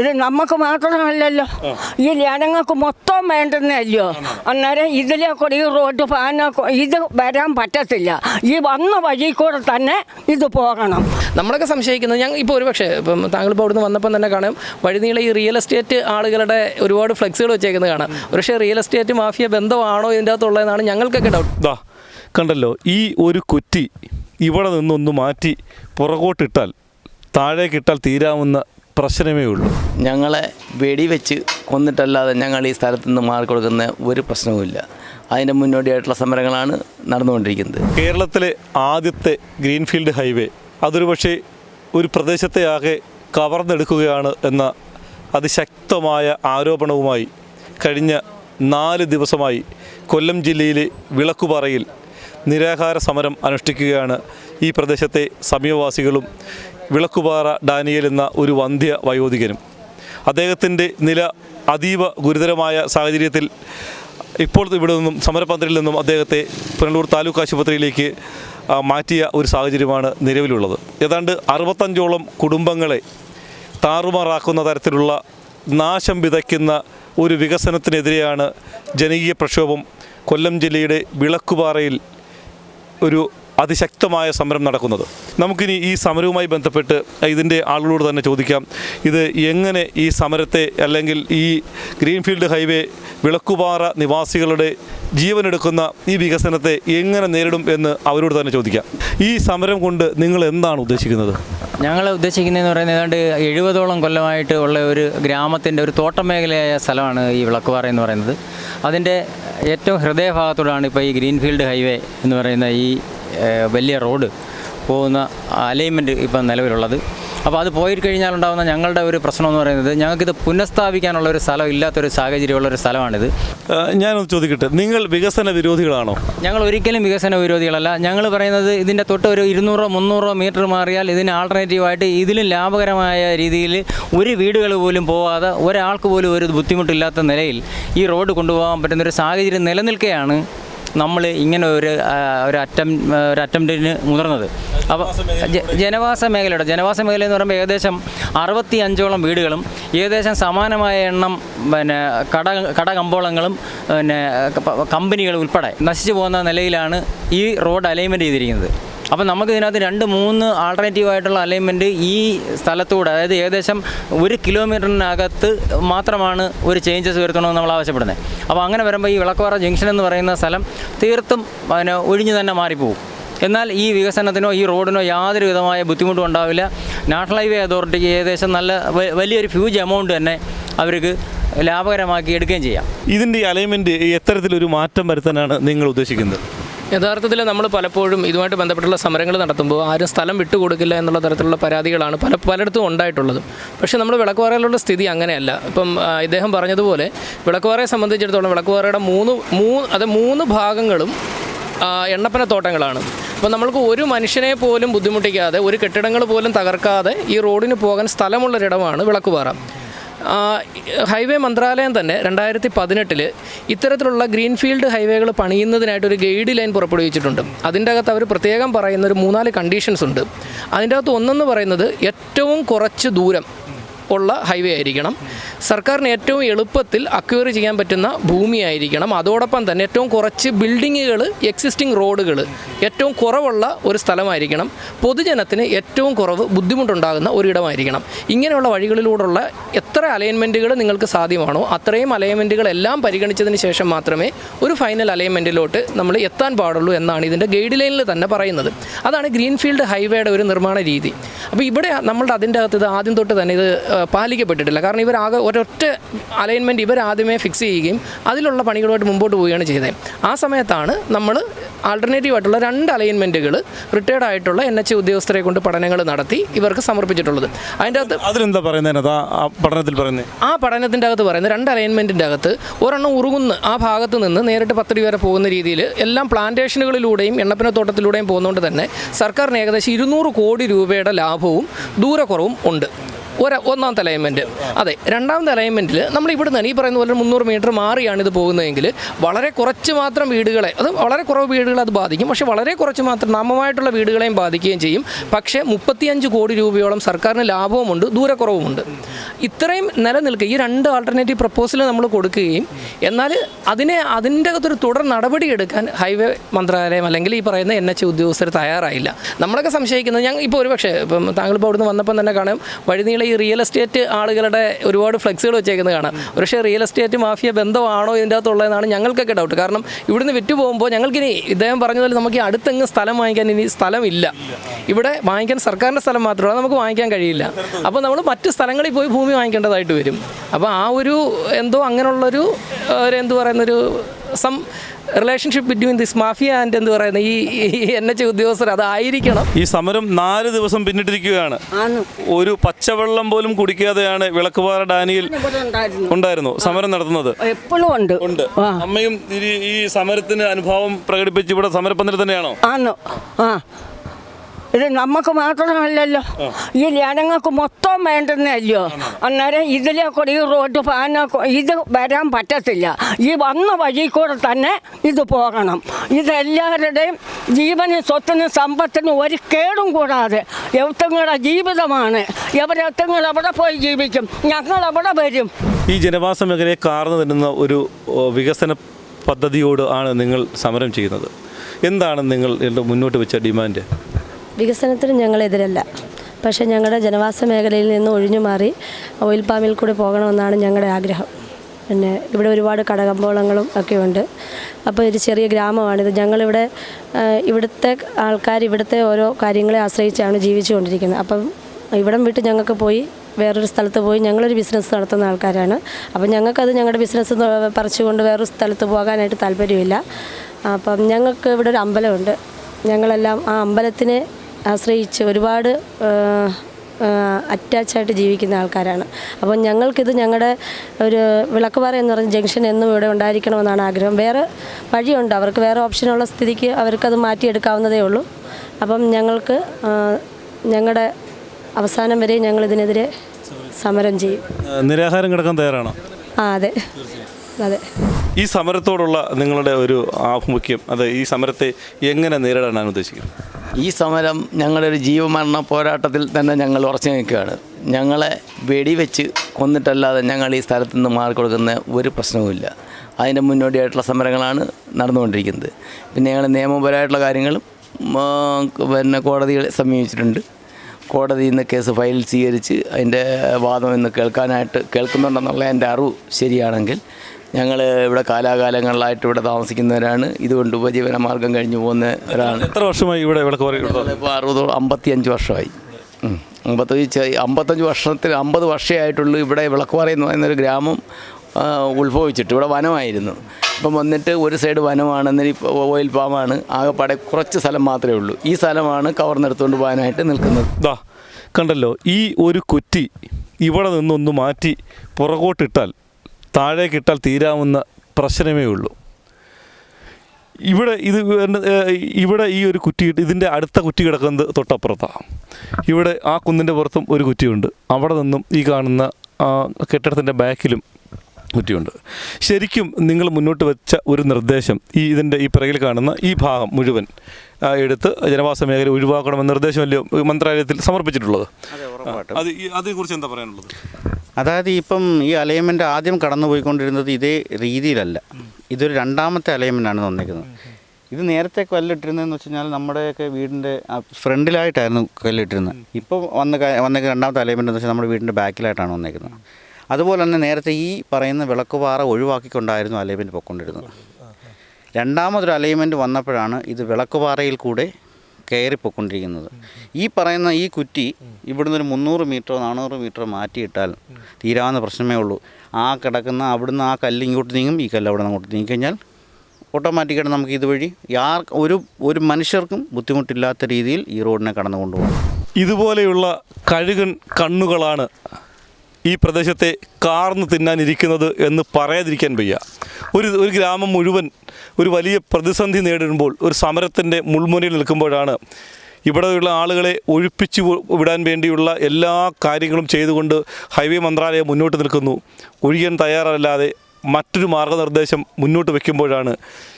ഇത് നമുക്ക് മാത്രമല്ലല്ലോ. ഈ ജനങ്ങൾക്ക് മൊത്തം വേണ്ടുന്നല്ലോ അന്നേരം ഇതിലെ കൂടെ ഈ റോഡ് പാന ഇത് വരാൻ പറ്റത്തില്ല. ഈ വന്ന വഴി കൂടെ തന്നെ ഇത് പോകണം. നമ്മളൊക്കെ സംശയിക്കുന്നത് ഞങ്ങൾ ഇപ്പോൾ ഒരു പക്ഷേ ഇപ്പം താങ്കളിപ്പോൾ അവിടുന്ന് വന്നപ്പം തന്നെ കാണും വഴിനീള ഈ റിയൽ എസ്റ്റേറ്റ് ആളുകളുടെ ഒരുപാട് ഫ്ലെക്സുകൾ വെച്ചേക്കുന്നത് കാണാം. പക്ഷേ റിയൽ എസ്റ്റേറ്റ് മാഫിയ ബന്ധമാണോ ഇതിന്റെ അകത്തുള്ളതെന്നാണ് ഞങ്ങൾക്കൊക്കെ ഡൗട്ട് കണ്ടല്ലോ ഈ ഒരു കുറ്റി ഇവിടെ നിന്നൊന്ന് മാറ്റി പുറകോട്ടിട്ടാൽ താഴേക്കിട്ടാൽ തീരാവുന്ന പ്രശ്നമേ ഉള്ളൂ. ഞങ്ങളെ വെടിവെച്ച് കൊന്നിട്ടല്ലാതെ ഞങ്ങൾ ഈ സ്ഥലത്ത് നിന്ന് മാറി കൊടുക്കുന്ന ഒരു പ്രശ്നവുമില്ല. അതിന്റെ മുന്നോടിയായിട്ടുള്ള സമരങ്ങളാണ് നടന്നുകൊണ്ടിരിക്കുന്നത്. കേരളത്തിലെ ആദ്യത്തെ ഗ്രീൻഫീൽഡ് ഹൈവേ അതൊരു പക്ഷേ ഒരു പ്രദേശത്തെ ആകെ കവർന്നെടുക്കുകയാണ് എന്ന അതിശക്തമായ ആരോപണവുമായി കഴിഞ്ഞ നാല് ദിവസമായി കൊല്ലം ജില്ലയിലെ വിളക്കുപാറയിൽ നിരാഹാര സമരം അനുഷ്ഠിക്കുകയാണ് ഈ പ്രദേശത്തെ സമീപവാസികളും വിളക്കുപാറ ഡാനിയൽ എന്ന ഒരു വന്ധ്യ വയോധികനും. അദ്ദേഹത്തിന്റെ നില അതീവ ഗുരുതരമായ സാഹചര്യത്തിൽ ഇപ്പോൾ ഇവിടെ നിന്നും സമരപന്തലിൽ നിന്നും അദ്ദേഹത്തെ പുനലൂർ താലൂക്ക് ആശുപത്രിയിലേക്ക് മാറ്റിയ ഒരു സാഹചര്യമാണ് നിലവിലുള്ളത്. ഏതാണ്ട് അറുപത്തഞ്ചോളം കുടുംബങ്ങളെ താറുമാറാക്കുന്ന തരത്തിലുള്ള നാശം വിതയ്ക്കുന്ന ഒരു വികസനത്തിനെതിരെയാണ് ജനകീയ പ്രക്ഷോഭം കൊല്ലം ജില്ലയുടെ വിളക്കുപാറയിൽ ഒരു അതിശക്തമായ സമരം നടക്കുന്നത്. നമുക്കിനി ഈ സമരവുമായി ബന്ധപ്പെട്ട് ഇതിന്റെ ആളുകളോട് തന്നെ ചോദിക്കാം. ഇത് എങ്ങനെ ഈ സമരത്തെ അല്ലെങ്കിൽ ഈ ഗ്രീൻഫീൽഡ് ഹൈവേ വിളക്കുപാറ നിവാസികളുടെ ജീവനെടുക്കുന്ന ഈ വികസനത്തെ എങ്ങനെ നേരിടും എന്ന് അവരോട് തന്നെ ചോദിക്കാം. ഈ സമരം കൊണ്ട് നിങ്ങൾ എന്താണ് ഉദ്ദേശിക്കുന്നത്? ഞങ്ങൾ ഉദ്ദേശിക്കുന്നതെന്ന് പറയുന്നത് ഏതാണ്ട് എഴുപതോളം കൊല്ലമായിട്ട് ഉള്ള ഒരു ഗ്രാമത്തിന്റെ ഒരു തോട്ടം മേഖലയായ സ്ഥലമാണ് ഈ വിളക്കുപാറ എന്ന് പറയുന്നത്. അതിന്റെ ഏറ്റവും ഹൃദയഭാഗത്തോടാണ് ഇപ്പോൾ ഈ ഗ്രീൻഫീൽഡ് ഹൈവേ എന്ന് പറയുന്ന ഈ വലിയ റോഡ് പോകുന്ന അലൈൻമെന്റ് ഇപ്പം നിലവിലുള്ളത്. അപ്പോൾ അത് പോയി കഴിഞ്ഞാലുണ്ടാകുന്ന ഞങ്ങളുടെ ഒരു പ്രശ്നം എന്ന് പറയുന്നത് ഞങ്ങൾക്കിത് പുനഃസ്ഥാപിക്കാനുള്ള ഒരു സ്ഥലം ഇല്ലാത്തൊരു സാഹചര്യമുള്ള ഒരു സ്ഥലമാണിത്. ഞാനൊന്ന് ചോദിക്കട്ടെ നിങ്ങൾ വികസന വിരോധികളാണോ? ഞങ്ങൾ ഒരിക്കലും വികസന വിരോധികളല്ല. ഞങ്ങൾ പറയുന്നത് ഇതിന്റെ തൊട്ട് ഒരു ഇരുന്നൂറോ മുന്നൂറോ മീറ്റർ മാറിയാൽ ഇതിന് ആൾട്ടർനേറ്റീവായിട്ട് ഇതിലും ലാഭകരമായ രീതിയിൽ ഒരു വീടുകൾ പോലും പോവാതെ ഒരാൾക്ക് പോലും ഒരു ബുദ്ധിമുട്ടില്ലാത്ത നിലയിൽ ഈ റോഡ് കൊണ്ടുപോകാൻ പറ്റുന്ന ഒരു സാഹചര്യം നിലനിൽക്കുകയാണ്. നമ്മൾ ഇങ്ങനെ ഒരു ഒരു അറ്റം ഒരു അറ്റംപ്റ്റിന് മുതിർന്നത്. അപ്പോൾ ജനവാസ മേഖലയുടെ ജനവാസ മേഖല എന്ന് പറയുമ്പോൾ ഏകദേശം അറുപത്തി അഞ്ചോളം വീടുകളും ഏകദേശം സമാനമായ എണ്ണം പിന്നെ കട കമ്പോളങ്ങളും പിന്നെ കമ്പനികൾ ഉൾപ്പെടെ നശിച്ചു പോകുന്ന നിലയിലാണ് ഈ റോഡ് അലൈൻമെന്റ് ചെയ്തിരിക്കുന്നത്. അപ്പോൾ നമുക്ക് ഇതിനകത്ത് രണ്ട് മൂന്ന് ആൾട്ടർനേറ്റീവ് ആയിട്ടുള്ള അലൈൻമെന്റ് ഈ സ്ഥലത്തൂടെ അതായത് ഏകദേശം ഒരു കിലോമീറ്ററിനകത്ത് മാത്രമാണ് ഒരു ചേഞ്ചസ് വരുത്തണമെന്ന് നമ്മൾ ആവശ്യപ്പെടുന്നത്. അപ്പോൾ അങ്ങനെ വരുമ്പോൾ ഈ വിളക്കുവാറ ജംഗ്ഷൻ എന്ന് പറയുന്ന സ്ഥലം തീർത്തും പിന്നെ ഒഴിഞ്ഞു തന്നെ മാറിപ്പോകും എന്നാൽ ഈ വികസനത്തിനോ ഈ റോഡിനോ യാതൊരു വിധമായ ബുദ്ധിമുട്ടും ഉണ്ടാവില്ല. നാഷണൽ ഹൈവേ അതോറിറ്റിക്ക് ഏകദേശം നല്ല വലിയൊരു ഫ്യൂജ് എമൗണ്ട് തന്നെ അവർക്ക് ലാഭകരമാക്കി എടുക്കുകയും ചെയ്യാം. ഇതിന്റെ അലൈൻമെന്റ് എത്തരത്തിലൊരു മാറ്റം വരുത്താനാണ് നിങ്ങൾ ഉദ്ദേശിക്കുന്നത്? യഥാർത്ഥത്തിൽ നമ്മൾ പലപ്പോഴും ഇതുമായിട്ട് ബന്ധപ്പെട്ടുള്ള സമരങ്ങൾ നടത്തുമ്പോൾ ആരും സ്ഥലം വിട്ടുകൊടുക്കില്ല എന്നുള്ള തരത്തിലുള്ള പരാതികളാണ് പല പലയിടത്തും ഉണ്ടായിട്ടുള്ളത്. പക്ഷേ നമ്മൾ വിളക്കുപാറയിലുള്ള സ്ഥിതി അങ്ങനെയല്ല. ഇപ്പം ഇദ്ദേഹം പറഞ്ഞതുപോലെ വിളക്കുപാറയെ സംബന്ധിച്ചിടത്തോളം വിളക്കുപാറയുടെ മൂന്ന് മൂന്ന് അത് മൂന്ന് ഭാഗങ്ങളും എണ്ണപ്പന തോട്ടങ്ങളാണ് അപ്പോൾ നമ്മൾക്ക് ഒരു മനുഷ്യനെ പോലും ബുദ്ധിമുട്ടിക്കാതെ ഒരു കെട്ടിടങ്ങൾ പോലും തകർക്കാതെ ഈ റോഡിന് പോകാൻ സ്ഥലമുള്ളൊരിടമാണ് വിളക്കുപാറ. ഹൈവേ മന്ത്രാലയം തന്നെ രണ്ടായിരത്തി പതിനെട്ടിൽ ഇത്തരത്തിലുള്ള ഗ്രീൻഫീൽഡ് ഹൈവേകൾ പണിയുന്നതിനായിട്ട് ഒരു ഗൈഡ് ലൈൻ പുറപ്പെടുവിച്ചിട്ടുണ്ട്. അതിന്റെ അകത്ത് അവർ പ്രത്യേകം പറയുന്ന ഒരു മൂന്നാൽ കണ്ടീഷൻസ് ഉണ്ട്. അതിന്റെ അകത്ത് ഒന്നെന്ന് പറയുന്നത് ഏറ്റവും കുറച്ച് ദൂരം ഉള്ള ഹൈവേ ആയിരിക്കണം. സർക്കാരിന് ഏറ്റവും എളുപ്പത്തിൽ അക്വയർ ചെയ്യാൻ പറ്റുന്ന ഭൂമിയായിരിക്കണം അതോടൊപ്പം തന്നെ ഏറ്റവും കുറച്ച് ബിൽഡിങ്ങുകൾ എക്സിസ്റ്റിംഗ് റോഡുകൾ ഏറ്റവും കുറവുള്ള ഒരു സ്ഥലമായിരിക്കണം. പൊതുജനത്തിന് ഏറ്റവും കുറവ് ബുദ്ധിമുട്ടുണ്ടാകുന്ന ഒരിടമായിരിക്കണം. ഇങ്ങനെയുള്ള വഴികളിലൂടെയുള്ള എത്ര അലൈൻമെന്റുകൾ നിങ്ങൾക്ക് സാധ്യമാണോ അത്രയും അലൈൻമെന്റുകളെല്ലാം പരിഗണിച്ചതിന് ശേഷം മാത്രമേ ഒരു ഫൈനൽ അലൈൻമെന്റിലോട്ട് നമ്മൾ എത്താൻ പാടുള്ളൂ എന്നാണ് ഇതിന്റെ ഗൈഡ് ലൈനിൽ തന്നെ പറയുന്നത്. അതാണ് ഗ്രീൻഫീൽഡ് ഹൈവേയുടെ ഒരു നിർമ്മാണ രീതി. അപ്പോൾ ഇവിടെ നമ്മളുടെ അതിന്റെ അകത്ത് ഇത് ആദ്യം തൊട്ട് തന്നെ ഇത് പാലിക്കപ്പെട്ടിട്ടില്ല. കാരണം ഇവരാകെ ഒരൊറ്റ അലൈൻമെന്റ് ഇവർ ആദ്യമേ ഫിക്സ് ചെയ്യുകയും അതിലുള്ള പണികളുമായിട്ട് മുമ്പോട്ട് പോവുകയാണ് ചെയ്തത് ആ സമയത്താണ് നമ്മൾ ആൾട്ടർനേറ്റീവ് ആയിട്ടുള്ള രണ്ട് അലൈൻമെന്റുകൾ റിട്ടയർഡ് ആയിട്ടുള്ള എൻ എച്ച് ഉദ്യോഗസ്ഥരെ കൊണ്ട് പഠനങ്ങൾ നടത്തി ഇവർക്ക് സമർപ്പിച്ചിട്ടുള്ളത്. അതിന്റെ അകത്ത് അതിലെന്താ പറയുന്നത് ആ പഠനത്തിൽ പറയുന്നത് ആ പഠനത്തിന്റെ അകത്ത് പറയുന്നത് രണ്ട് അലൈൻമെന്റിന്റെ അകത്ത് ഒരെണ്ണം ഉറുകുന്ന് ആ ഭാഗത്ത് നിന്ന് നേരിട്ട് പത്തടി വരെ പോകുന്ന രീതിയിൽ എല്ലാം പ്ലാന്റേഷനുകളിലൂടെയും എണ്ണപ്പിനത്തോട്ടത്തിലൂടെയും പോകുന്നതുകൊണ്ട് തന്നെ സർക്കാരിന് ഏകദേശം ഇരുന്നൂറ് കോടി രൂപയുടെ ലാഭവും ദൂരക്കുറവും ഉണ്ട്. ഒരു ഒന്നാമത്തെ അലൈൻമെന്റ് അതെ രണ്ടാമത്തെ അലൈൻമെന്റിൽ നമ്മൾ ഇവിടെ നിന്ന് ഈ പറയുന്ന പോലെ മുന്നൂറ് മീറ്റർ മാറിയാണ് ഇത് പോകുന്നതെങ്കിൽ വളരെ കുറച്ച് മാത്രം വീടുകളെ അത് വളരെ കുറവ് വീടുകളെ അത് ബാധിക്കും. പക്ഷേ വളരെ കുറച്ച് മാത്രം നാമമായിട്ടുള്ള വീടുകളെയും ബാധിക്കുകയും ചെയ്യും. പക്ഷേ മുപ്പത്തിയഞ്ച് കോടി രൂപയോളം സർക്കാരിന് ലാഭവുമുണ്ട് ദൂരക്കുറവുമുണ്ട്. ഇത്രയും നിലനിൽക്കുക ഈ രണ്ട് ആൾട്ടർനേറ്റീവ് പ്രപ്പോസൽ നമ്മൾ കൊടുക്കുകയും എന്നാൽ അതിനെ അതിന്റെ അകത്തൊരു തുടർ നടപടി എടുക്കാൻ ഹൈവേ മന്ത്രാലയം അല്ലെങ്കിൽ ഈ പറയുന്ന എൻ എച്ച് ഉദ്യോഗസ്ഥർ തയ്യാറായില്ല. നമ്മളൊക്കെ സംശയിക്കുന്നത് ഞങ്ങൾ ഇപ്പോൾ ഒരുപക്ഷെ ഇപ്പം താങ്കൾ ഇപ്പോൾ അവിടുന്ന് വന്നപ്പം തന്നെ കാണാം വഴിനീളെ ഈ റിയൽ എസ്റ്റേറ്റ് ആളുകളുടെ ഒരുപാട് ഫ്ലെക്സുകൾ വെച്ചേക്കുന്നത് കാണാം. പക്ഷേ റിയൽ എസ്റ്റേറ്റ് മാഫിയ ബന്ധമാണോ ഇതിന്റെ അകത്തുള്ളതെന്നാണ് ഞങ്ങൾക്കൊക്കെ ഡൗട്ട് കാരണം ഇവിടുന്ന് വിറ്റ് പോകുമ്പോൾ ഞങ്ങൾക്കിനി ഇദ്ദേഹം പറഞ്ഞതുപോലെ നമുക്ക് ഈ അടുത്തെങ്ങ് സ്ഥലം വാങ്ങിക്കാൻ ഇനി സ്ഥലമില്ല. ഇവിടെ വാങ്ങിക്കാൻ സർക്കാരിന്റെ സ്ഥലം മാത്രമല്ല നമുക്ക് വാങ്ങിക്കാൻ കഴിയില്ല. അപ്പോൾ നമ്മൾ മറ്റ് സ്ഥലങ്ങളിൽ പോയി ഭൂമി വാങ്ങിക്കേണ്ടതായിട്ട് വരും. അപ്പോൾ ആ ഒരു എന്തോ അങ്ങനെയുള്ളൊരു എന്ത് പറയുന്നൊരു some relationship between this mafia and എന്ത് പറയുന്ന ഈ എൻ എച്ച് ഉദ്യോഗസ്ഥർ അതായിരിക്കണം ഈ സമരം നാല് ദിവസം പിന്നിട്ടിരിക്കുകയാണ്. ഒരു പച്ചവെള്ളം പോലും കുടിക്കാതെയാണ് വിളക്കുപാറ ഡാനിയിൽ ഉണ്ടായിരുന്നു. സമരം നടത്തുന്നത്. എപ്പോഴും ഉണ്ട്. ഉണ്ട്. അമ്മയും ഈ- ഈ സമരത്തിന് അനുഭാവം പ്രകടിപ്പിച്ച് ഇവിടെ സമരപ്പന്തൽ തന്നെയാണോ? ആണോ. ആ. ഇത് നമുക്ക് മാത്രമല്ലല്ലോ. ഈ ജനങ്ങൾക്ക് മൊത്തം വേണ്ടുന്നല്ലോ അന്നേരം ഇതിലെ കൂടി ഈ റോഡ് പാന ഇത് വരാൻ പറ്റത്തില്ല. ഈ വന്ന വഴി കൂടെ തന്നെ ഇത് പോകണം. ഇതെല്ലാവരുടെയും ജീവനും സ്വത്തിനും സമ്പത്തിനും ഒരു കേടും കൂടാതെ എവത്തങ്ങളുടെ ജീവിതമാണ്. എവരത്തങ്ങൾ എവിടെ പോയി ജീവിക്കും? ഞങ്ങൾ എവിടെ വരും? ഈ ജനവാസ മേഖലയെ കാർന്നു തരുന്ന ഒരു വികസന പദ്ധതിയോട് ആണ് നിങ്ങൾ സമരം ചെയ്യുന്നത്. എന്താണ് നിങ്ങൾ മുന്നോട്ട് വെച്ച ഡിമാൻഡ്? വികസനത്തിന് ഞങ്ങൾ എതിരല്ല പക്ഷേ ഞങ്ങളുടെ ജനവാസ മേഖലയിൽ നിന്ന് ഒഴിഞ്ഞു മാറി ഓയിൽ പാമിൽ കൂടി പോകണമെന്നാണ് ഞങ്ങളുടെ ആഗ്രഹം. പിന്നെ ഇവിടെ ഒരുപാട് കടകമ്പോളങ്ങളും ഒക്കെ ഉണ്ട് അപ്പോൾ ഒരു ചെറിയ ഗ്രാമമാണിത്. ഞങ്ങളിവിടെ ഇവിടുത്തെ ആൾക്കാർ ഇവിടുത്തെ ഓരോ കാര്യങ്ങളെ ആശ്രയിച്ചാണ് ജീവിച്ചുകൊണ്ടിരിക്കുന്നത്. അപ്പം ഇവിടം വിട്ട് ഞങ്ങൾക്ക് പോയി വേറൊരു സ്ഥലത്ത് പോയി ഞങ്ങളൊരു ബിസിനസ് നടത്തുന്ന ആൾക്കാരാണ്. അപ്പം ഞങ്ങൾക്കത് ഞങ്ങളുടെ ബിസിനസ് പറിച്ചുകൊണ്ട് വേറൊരു സ്ഥലത്ത് പോകാനായിട്ട് താല്പര്യമില്ല. അപ്പം ഞങ്ങൾക്ക് ഇവിടെ ഒരു അമ്പലമുണ്ട്. ഞങ്ങളെല്ലാം ആ അമ്പലത്തിനെ ആശ്രയിച്ച് ഒരുപാട് അറ്റാച്ചായിട്ട് ജീവിക്കുന്ന ആൾക്കാരാണ്. അപ്പം ഞങ്ങൾക്കിത് ഞങ്ങളുടെ ഒരു വിളക്കുപാറ എന്ന് പറഞ്ഞ ജംഗ്ഷൻ എന്നും ഇവിടെ ഉണ്ടായിരിക്കണമെന്നാണ് ആഗ്രഹം. വേറെ വഴിയുണ്ട്. അവർക്ക് വേറെ ഓപ്ഷനുള്ള സ്ഥിതിക്ക് അവർക്കത് മാറ്റിയെടുക്കാവുന്നതേ ഉള്ളൂ. അപ്പം ഞങ്ങൾക്ക് ഞങ്ങളുടെ അവസാനം വരെ ഞങ്ങൾ ഇതിനെതിരെ സമരം ചെയ്യും. നിരാഹാരം കിടക്കാൻ തയ്യാറാണോ? ആ അതെ. അതെ. ഈ സമരത്തോടുള്ള നിങ്ങളുടെ ഒരു ആഭിമുഖ്യം അത് ഈ സമരത്തെ എങ്ങനെ നേരിടാനാണ് ഉദ്ദേശിക്കുന്നത്? ഈ സമരം ഞങ്ങളുടെ ഒരു ജീവമരണ പോരാട്ടത്തിൽ തന്നെ ഞങ്ങൾ ഉറച്ചു നിൽക്കുകയാണ്. ഞങ്ങളെ വെടിവെച്ച് കൊന്നിട്ടല്ലാതെ ഞങ്ങൾ ഈ സ്ഥലത്ത് നിന്ന് മാറിക്കൊടുക്കുന്ന ഒരു പ്രശ്നവുമില്ല അതിന്റെ മുന്നോടിയായിട്ടുള്ള സമരങ്ങളാണ് നടന്നുകൊണ്ടിരിക്കുന്നത്. പിന്നെ ഞങ്ങൾ നിയമപരമായിട്ടുള്ള കാര്യങ്ങളും പിന്നെ കോടതികളെ സമീപിച്ചിട്ടുണ്ട്. കോടതിയിൽ നിന്ന് കേസ് ഫയൽ സ്വീകരിച്ച് അതിന്റെ വാദം ഇന്ന് കേൾക്കാനായിട്ട് കേൾക്കുന്നുണ്ടെന്നുള്ള എന്റെ അറിവ് ശരിയാണെങ്കിൽ ഞങ്ങൾ ഇവിടെ കാലാകാലങ്ങളിലായിട്ട് ഇവിടെ താമസിക്കുന്നവരാണ്. ഇതുകൊണ്ട് ഉപജീവന മാർഗം കഴിഞ്ഞു പോകുന്നവരാണ് എത്ര വർഷമായി ഇവിടെ ഇവിടെ ഇപ്പോൾ അറുപത് അമ്പത്തിയഞ്ച് വർഷമായി. അമ്പത്തഞ്ച് അമ്പത്തഞ്ച് വർഷത്തിൽ അമ്പത് വർഷമായിട്ടുള്ളൂ ഇവിടെ വിളക്കുപാറ എന്ന് പറയുന്നൊരു ഗ്രാമം ഉത്ഭവിച്ചിട്ട് ഇവിടെ വനമായിരുന്നു. ഇപ്പം വന്നിട്ട് ഒരു സൈഡ് വനമാണെന്ന് ഇപ്പോൾ ഓയിൽ പാമാണ്. ആകെപ്പാടെ കുറച്ച് സ്ഥലം മാത്രമേ ഉള്ളൂ. ഈ സ്ഥലമാണ് കവർന്നെടുത്തുകൊണ്ട് പോകാനായിട്ട് നിൽക്കുന്നത്. ദാ കണ്ടല്ലോ ഈ ഒരു കുറ്റി ഇവിടെ നിന്നൊന്ന് മാറ്റി പുറകോട്ടിട്ടാൽ താഴേക്കിട്ടാൽ തീരാവുന്ന പ്രശ്നമേ ഉള്ളൂ. ഇവിടെ ഇത് ഇവിടെ ഈ ഒരു കുറ്റി ഇതിന്റെ അടുത്ത കുറ്റി കിടക്കുന്നത് തൊട്ടപ്പുറത്താണ്. ഇവിടെ ആ കുന്നിന്റെ പുറത്തും ഒരു കുറ്റിയുണ്ട്. അവിടെ നിന്നും ഈ കാണുന്ന ആ കെട്ടിടത്തിന്റെ ബാക്കിലും കുറ്റിയുണ്ട്. ശരിക്കും നിങ്ങൾ മുന്നോട്ട് വെച്ച ഒരു നിർദ്ദേശം ഈ ഇതിന്റെ ഈ പിറകിൽ കാണുന്ന ഈ ഭാഗം മുഴുവൻ എടുത്ത് ജനവാസ മേഖല ഒഴിവാക്കണമെന്ന നിർദ്ദേശമല്ലേ മന്ത്രാലയത്തിൽ സമർപ്പിച്ചിട്ടുള്ളത്? അത് അതിനെക്കുറിച്ച് എന്താ പറയാനുള്ളത്? അതായത് ഇപ്പം ഈ അലൈൻമെന്റ് ആദ്യം കടന്നുപോയിക്കൊണ്ടിരുന്നത് ഇതേ രീതിയിലല്ല. ഇതൊരു രണ്ടാമത്തെ അലൈൻമെന്റാണ് തന്നിരിക്കുന്നത്. ഇത് നേരത്തെ കല്ലിട്ടിരുന്നതെന്ന് വെച്ച് കഴിഞ്ഞാൽ നമ്മുടെയൊക്കെ വീടിന്റെ ഫ്രണ്ടിലായിട്ടായിരുന്നു കല്ലിട്ടിരുന്നത്. ഇപ്പോൾ വന്ന വന്ന രണ്ടാമത്തെ അലൈൻമെന്റ് എന്ന് വെച്ചാൽ നമ്മുടെ വീടിന്റെ ബാക്കിലായിട്ടാണ് വന്നിരിക്കുന്നത് അതുപോലെ തന്നെ നേരത്തെ ഈ പറയുന്ന വിളക്കുപാറ ഒഴിവാക്കിക്കൊണ്ടായിരുന്നു അലൈൻമെന്റ് പൊക്കൊണ്ടിരുന്നത്. രണ്ടാമതൊരു അലൈൻമെന്റ് വന്നപ്പോഴാണ് ഇത് വിളക്കുപാറയിൽ കൂടെ കയറിപ്പോയിക്കൊണ്ടിരിക്കുന്നത്. ഈ പറയുന്ന ഈ കുറ്റി ഇവിടുന്ന് ഒരു മുന്നൂറ് മീറ്ററോ നാനൂറ് മീറ്ററോ മാറ്റിയിട്ടാൽ തീരാവുന്ന പ്രശ്നമേ ഉള്ളൂ. ആ കിടക്കുന്ന അവിടുന്ന് ആ കല്ല് ഇങ്ങോട്ട് നീങ്ങും ഈ കല്ല് അവിടെ നിന്ന് അങ്ങോട്ട് നീങ്ങിക്കഴിഞ്ഞാൽ ഓട്ടോമാറ്റിക്കായിട്ട് നമുക്ക് ഇതുവഴി യാർ ഒരു ഒരു മനുഷ്യർക്കും ബുദ്ധിമുട്ടില്ലാത്ത രീതിയിൽ ഈ റോഡിനെ കടന്നു കൊണ്ടുപോകും ഇതുപോലെയുള്ള കഴുകൻ കണ്ണുകളാണ് ഈ പ്രദേശത്തെ കാർന്ന് തിന്നാനിരിക്കുന്നത് എന്ന് പറയാതിരിക്കാൻ വയ്യ. ഒരു ഒരു ഗ്രാമം മുഴുവൻ ഒരു വലിയ പ്രതിസന്ധി നേരിടുമ്പോൾ ഒരു സമരത്തിന്റെ മുൾമുനയിൽ നിൽക്കുമ്പോഴാണ് ഇവിടെയുള്ള ആളുകളെ ഒഴിപ്പിച്ചു വിടാൻ വേണ്ടിയുള്ള എല്ലാ കാര്യങ്ങളും ചെയ്തുകൊണ്ട് ഹൈവേ മന്ത്രാലയം മുന്നോട്ട് നിൽക്കുന്നു. ഒഴിയാൻ തയ്യാറല്ലാതെ മറ്റൊരു മാർഗനിർദ്ദേശം മുന്നോട്ട് വയ്ക്കുമ്പോഴാണ്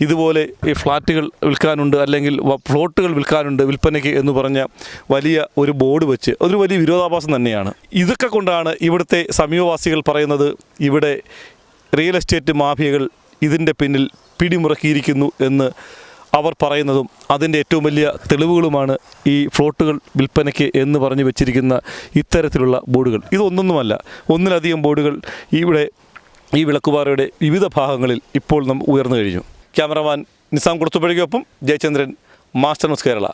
ഇതുപോലെ ഈ ഫ്ലാറ്റുകൾ വിൽക്കാനുണ്ട് അല്ലെങ്കിൽ പ്ലോട്ടുകൾ വിൽക്കാനുണ്ട് വിൽപ്പനയ്ക്ക് എന്ന് പറഞ്ഞ വലിയ ഒരു ബോർഡ് വെച്ച്. അതൊരു വലിയ വിരോധാഭാസം തന്നെയാണ്. ഇതൊക്കെ കൊണ്ടാണ് ഇവിടുത്തെ സമീപവാസികൾ പറയുന്നത് ഇവിടെ റിയൽ എസ്റ്റേറ്റ് മാഫിയകൾ ഇതിന്റെ പിന്നിൽ പിടിമുറക്കിയിരിക്കുന്നു എന്ന് അവർ പറയുന്നതും അതിന്റെ ഏറ്റവും വലിയ തെളിവുകളുമാണ് ഈ ഫ്ലോട്ടുകൾ വിൽപ്പനയ്ക്ക് എന്ന് പറഞ്ഞു വെച്ചിരിക്കുന്ന ഇത്തരത്തിലുള്ള ബോർഡുകൾ. ഇതൊന്നൊന്നുമല്ല ഒന്നിലധികം ബോർഡുകൾ ഇവിടെ ഈ വിളക്കുപാറയുടെ വിവിധ ഭാഗങ്ങളിൽ ഇപ്പോൾ നാം ഉയർന്നു കഴിഞ്ഞു. ക്യാമറമാൻ നിസാം കൊടുത്തുപഴകിയൊപ്പം ജയചന്ദ്രൻ മാസ്റ്റർ ന്യൂസ് കേരള.